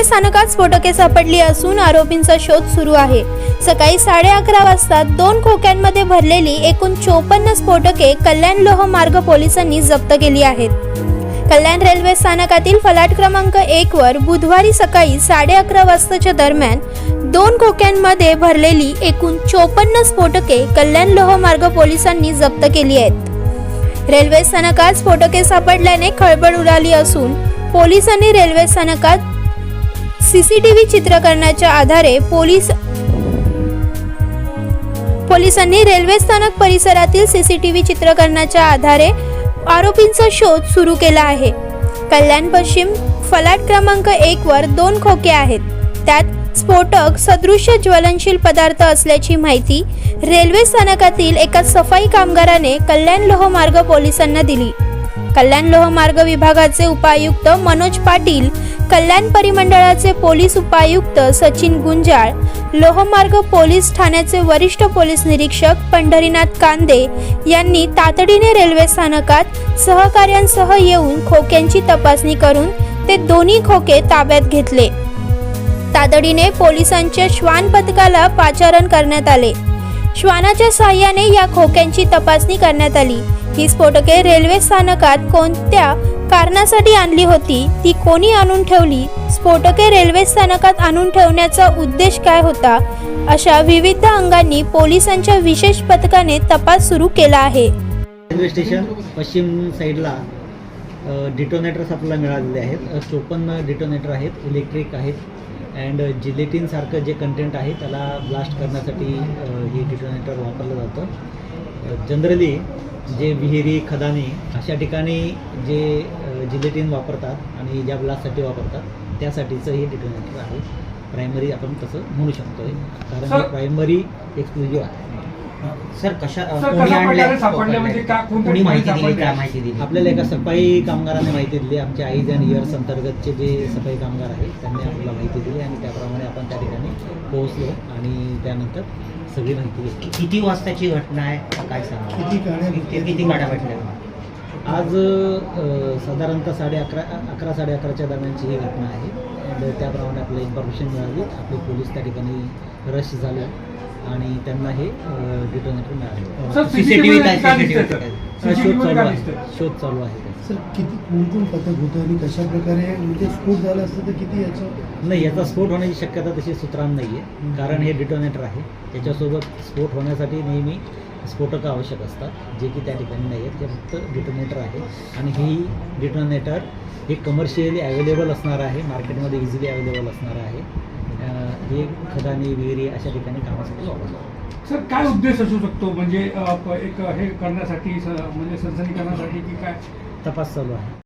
Railway स्थानकात स्फोटके सापडली असून आरोपींचा शोध सुरू आहे. सकाळी साडे अकरा वाजता दोन खोक्यांमध्ये भरलेली एकूण चोपन्न स्फोटके कल्याण लोह मार्ग पोलिसांनी जप्त केली आहेत. कल्याण रेल्वे स्थानकातील फलाट क्रमांक एक वर बुधवारी सकाळी साडे अकरा वाजताच्या दरम्यान दोन खोक्यांमध्ये भरलेली एकूण चोपन्न स्फोटके कल्याण लोह मार्ग पोलिसांनी जप्त केली आहेत. रेल्वे स्थानकात स्फोटके सापडल्याने खळबळ उडाली असून पोलिसांनी रेल्वे स्थानकात सीसीटीव्ही चित्रकरणाच्या आधारे पोलीस पोलिसांनी रेल्वे स्थानक परिसरातील सीसीटीव्ही चित्रकरणाच्या आधारे आरोपींचा शोध सुरू केला आहे. कल्याण पश्चिम फलाट क्रमांक एक वर दोन खोके आहेत. त्यात स्फोटक सदृश्य ज्वलनशील पदार्थ असल्याची माहिती रेल्वे स्थानकातील एका सफाई कामगाराने कल्याण लोह मार्ग पोलिसांना दिली. कल्याण लोह मार्ग विभागाचे उपायुक्त मनोज पाटील कल्याण परिमंडळाचे पोलीस उपायुक्त सचिन गुंजाळ लोहमार्ग पोलीस ठाण्याचे वरिष्ठ पोलीस निरीक्षक पंढरीनाथ कांदे यांनी तातडीने रेल्वे स्थानकात सहकाऱ्यांसह येऊन खोक्यांची तपासणी करून ते दोन्ही खोके ताब्यात घेतले. तातडीने पोलिसांच्या श्वान पथकाला पाचारण करण्यात आले. श्वानाच्या साह्याने या खोक्यांची तपासणी करण्यात आली. ही स्फोटके रेल्वे स्थानकात कोणत्या कारणासाठी आणली होती. ती कोणी आणून ठेवली? स्फोटके रेल्वे स्थानकात आणून ठेवण्याचा उद्देश काय होता? अशा विविध अंगांनी पोलिसांच्या विशेष पथकाने तपास सुरू केला आहे. रेल्वे स्टेशन पश्चिम साईडला डिटोनेटर्स आपल्याला मिळालेले आहेत. चोपन्न डिटोनेटर आहेत इलेक्ट्रिक आहेत अँड जिलेटिनसारखं जे कंटेंट आहे त्याला ब्लास्ट करण्यासाठी हे डिटोनेटर वापरलं जातं. जनरली जे विहिरी खदानी अशा ठिकाणी जे जिलेटिन वापरतात आणि ज्या ब्लास्टसाठी वापरतात त्यासाठीचं हे डिटोनेटर आहे. प्रायमरी आपण तसं म्हणू शकतो कारण प्रायमरी एक्सक्लुझिव्ह आहे. सर कशा कोणी म्हणजे कोणी माहिती दिली? काय माहिती दिली? आपल्याला एका सफाई कामगाराने माहिती दिली. आमच्या आईज अँड इयर्स अंतर्गतचे जे सफाई कामगार आहेत त्यांनी आपल्याला माहिती दिली आणि त्याप्रमाणे आपण त्या ठिकाणी पोहोचलो आणि त्यानंतर सगळी माहिती घेतली. किती वाजताची घटना आहे? काय सांगा किती गाड्या किती किती गाड्या भेटल्या? आज साधारणतः साडे अकरा अकरा साडे अकराच्या दरम्यानची ही घटना आहे. त्याप्रमाणे आपल्याला इन्फॉर्मेशन मिळाली. आपले पोलीस त्या ठिकाणी रश झाले. आणि त्यांना हे डिटोनेटर मिळाले. सीसीटीव्ही काय? शोध चालू आहे? शोध चालू आहे. सर किती कोण कोण पथक होतं आणि कशा प्रकारे म्हणजे स्फोट झाला असतं तर किती याचं? नाही याचा स्फोट होण्याची शक्यता तशी सुत्रान नाही आहे कारण हे डिटोनेटर आहे. त्याच्यासोबत स्फोट होण्यासाठी नेहमी स्फोटकं आवश्यक असतात जे की त्या ठिकाणी नाही आहेत. ते फक्त डिटोनेटर आहे. आणि ही डिटोनेटर हे कमर्शियली अवेलेबल असणार आहे. मार्केटमध्ये इझिली अवेलेबल असणार आहे. हे खदानी विहिरी अशा ठिकाणी कामासाठी वापरतात सर काय उद्देश असू शकतो? म्हणजे अ, प- एक हे करण्यासाठी स- म्हणजे सनसनी करण्यासाठी की काय? तपास चालू आहे.